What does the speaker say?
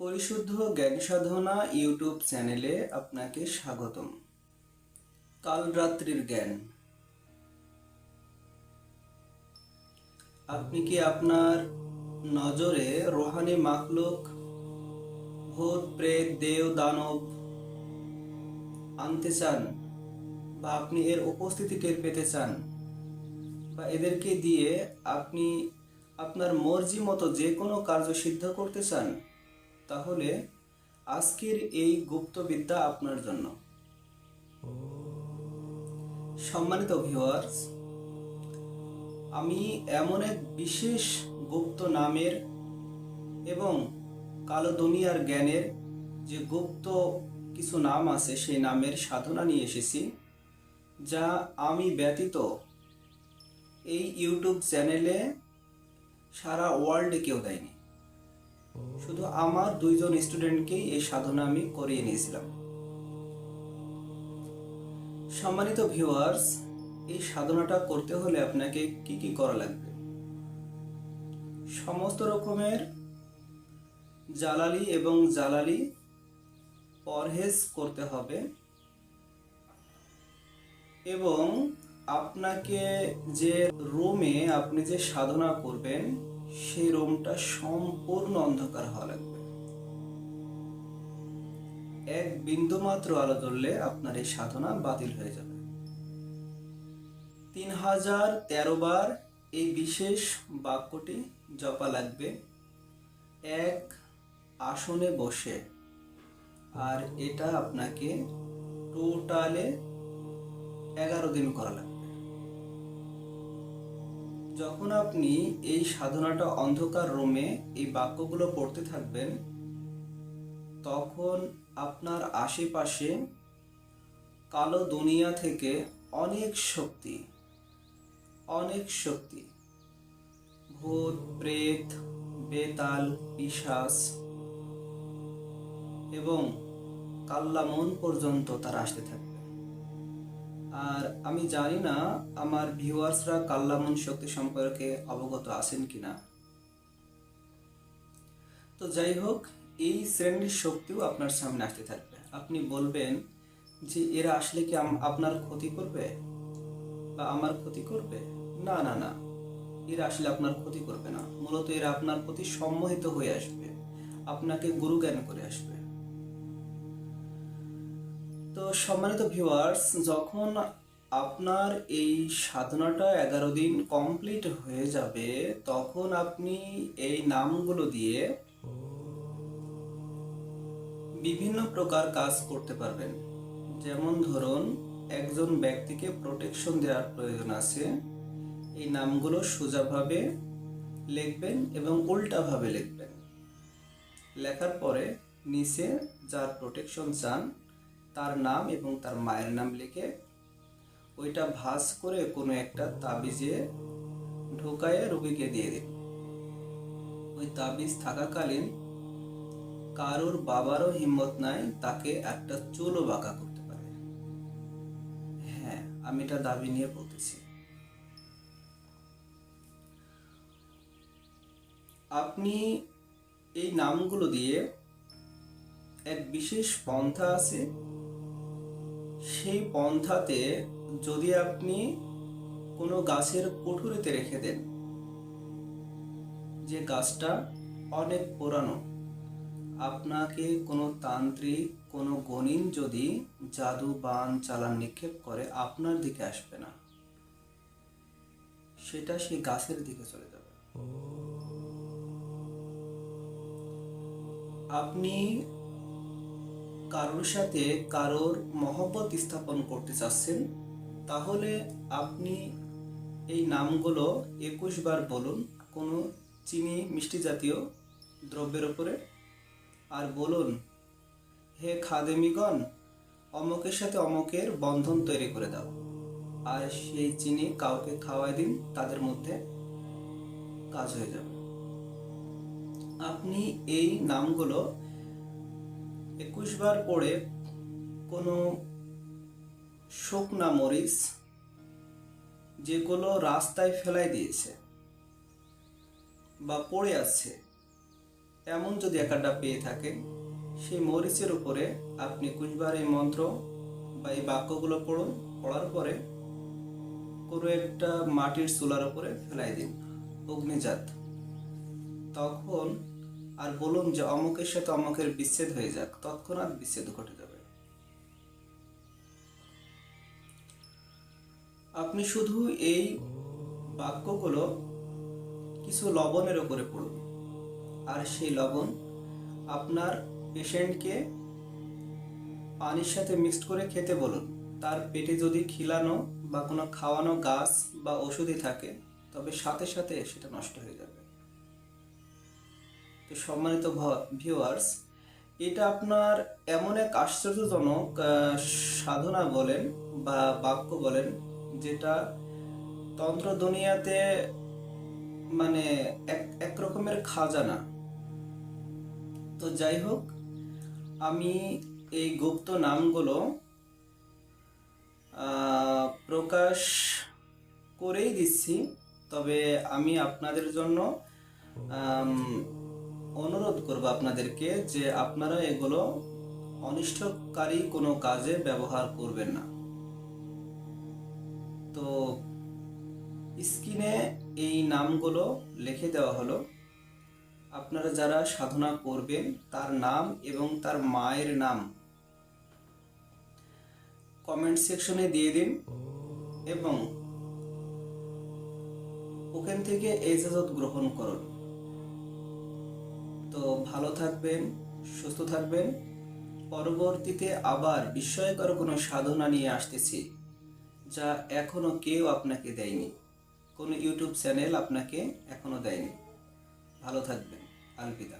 পরিশুদ্ধ জ্ঞান সাধনা ইউটিউব চ্যানেলে আপনাকে স্বাগতম। কাল রাত্রির জ্ঞান। আপনি কি আপনার নজরে রোহানি মাকলুক ভূত, প্রেত, দেও, দানব আনতে চান বা আপনি এর উপস্থিতি টের পেতে চান বা এদেরকে দিয়ে আপনি আপনার মর্জি মতো যে কোনো কার্য সিদ্ধ করতে চান? তাহলে আজকের এই গুপ্তবিদ্যা আপনার জন্য। সম্মানিত ভিউয়ার্স আমি এমন এক বিশেষ গুপ্ত নামের এবং কালো দুনিয়ার জ্ঞানের যে গুপ্ত কিছু নাম আছে, সেই নামের সাধনা নিয়ে এসেছি, যা আমি ব্যতীত এই ইউটিউব চ্যানেলে সারা ওয়ার্ল্ডে কেউ দেয়নি। শুধু আমার দুইজন স্টুডেন্টকেই এই সাধনা আমি করিয়ে নিয়েছিলাম। সম্মানিত ভিউয়ার্স, এই সাধনাটা করতে হলে আপনাকে কি কি করা লাগবে? সমস্ত রকমের জালালি এবং জালালি পরহেজ করতে হবে এবং আপনাকে যে রুমে আপনি যে সাধনা করবেন সেই রুমটা সম্পূর্ণ অন্ধকার হওয়া লাগবে। এক বিন্দু মাত্র আলো জ্বললে আপনার এই সাধনা বাতিল হয়ে যাবে। তিন হাজার তেরো বার এই বিশেষ বাক্যটি জপা লাগবে। এক আসনে বসে, আর এটা আপনাকে টোটালে এগারো দিন করা লাগবে। যখন আপনি এই সাধনাটা অন্ধকার রুমে এই বাক্যগুলো পড়তে থাকবেন, তখন আপনার আশেপাশে কালো দুনিয়া থেকে অনেক শক্তি অনেক শক্তি, ভূত, প্রেত, বেতাল পিশাস এবং কাল্লা মন পর্যন্ত তারা আসতে থাকবে। আর আমি জানি না আমার ভিউয়ার্সরা কাল্লামন শক্তি সম্পর্কে অবগত আছেন কিনা। তো যাই হোক, এই শ্রেণির শক্তিও আপনার সামনে আসতে থাকবে। আপনি বলবেন যে, এরা আসলে কি আপনার ক্ষতি করবে? বা আমার ক্ষতি করবে? না না না। এরা আসলে আপনার ক্ষতি করবে না। মূলত এরা আপনার প্রতি সম্মোহিত হয়ে আসবে। আপনাকে গুরু জ্ঞান করে আসবে। তো সম্মানিত ভিউয়ার্স যখন আপনার এই সাধনাটা এগারো দিন কমপ্লিট হয়ে যাবে, তখন আপনি এই নামগুলো দিয়ে বিভিন্ন প্রকার কাজ করতে পারবেন। যেমন ধরুন, একজন ব্যক্তিকে প্রোটেকশন দেওয়ার প্রয়োজন আছে। এই নামগুলো সোজাভাবে লিখবেন এবং উল্টাভাবে লিখবেন। লেখার পরে নিচে যার প্রোটেকশন চান তার নাম এবং তার মায়ের নাম লিখে ওইটা ভাঁজ করে কোনো একটা তাবিজে ঢোকায় রুগীকে দিয়ে দিন ওই তাবিজ থাকাকালীন কারোর বাবারও হিম্মত নাই তাকে একটা চুলও বাঁকা করতে পারে। হ্যাঁ আমি এটা দাবি নিয়ে বলতেছি। আপনি এই নামগুলো দিয়ে এক বিশেষ পন্থা আছে সেই পন্থাতে যদি আপনি কোনো গাছের কুঠুরিতে রেখে দেন যে গাছটা অনেক পুরানো আপনাকে কোনো তান্ত্রিক কোনো গণিন যদি জাদু বান চালান নিক্ষেপ করে আপনার দিকে আসবে না। সেটা সেই গাছের দিকে চলে যাবে। আপনি কারোর সাথে কারোর মহব্বত স্থাপন করতে চাচ্ছেন, তাহলে আপনি এই নামগুলো একুশ বার বলুন, কোনো চিনি মিষ্টি জাতীয় দ্রব্যের ওপরে আর বলুন, হে খাদেমিগণ, অমকের সাথে অমকের বন্ধন তৈরি করে দাও, আর সেই চিনি কাউকে খাওয়াই দিন, তাদের মধ্যে কাজ হয়ে যাবে। আপনি এই নামগুলো একুশ বার পড়ে কোনো শুকনা মরিচ যেগুলো রাস্তায় ফেলাই দিয়েছে বা পড়ে আছে, এমন যদি একাডা পেয়ে থাকেন, সেই মরিচের উপরে আপনি কুশবার এই মন্ত্র বা এই বাক্যগুলো পড়ুন, পড়ার পরে কোনো একটা মাটির চুলার উপরে ফেলাই দিন, অগ্নিজাত। তখন আর বলুন যে অমুকের সাথে অমুকের বিচ্ছেদ হয়ে যাক, তৎক্ষণাৎ বিচ্ছেদ ঘটে যাবে। আপনি শুধু এই বাক্যগুলো কিছু লবণের উপরে পড়ুন। আর সেই লবণ আপনার পেশেন্টকে পানির সাথে মিক্সড করে খেতে বলুন। তার পেটে যদি খিলানো বা কোনো খাওয়ানো গাছ বা ওষুধই থাকে, তবে সাথে সাথে সেটা নষ্ট হয়ে যাবে। তো সম্মানিত ভিউয়ার্স এটা আপনার এমন এক আশ্চর্যজনক সাধনা বলেন বা বাক্য বলেন, যেটা তন্ত্র দুনিয়াতে মানে এক এক রকমের খাজানা। তো যাই হোক, আমি এই গুপ্ত নামগুলো প্রকাশ করেই দিচ্ছি, তবে আমি আপনাদের জন্য অনুরোধ করব আপনাদেরকে যে আপনারা এগুলো অনিষ্টকারী কোনো কাজে ব্যবহার করবেন না। তো স্ক্রিনে এই নামগুলো লিখে দেওয়া হলো। আপনারা যারা সাধনা করবেন, তার নাম এবং তার মায়ের নাম কমেন্ট সেকশনে দিয়ে দিন এবং ওখান থেকে এজাজত গ্রহণ করুন। তো ভালো থাকবেন, সুস্থ থাকবেন। পরবর্তীতে আবার বিস্ময়কর কোনো সাধনা নিয়ে আসতেছি, যা এখনও কেউ আপনাকে দেয়নি। কোনো ইউটিউব চ্যানেল আপনাকে এখনও দেয়নি। ভালো থাকবেন। আলবিদা।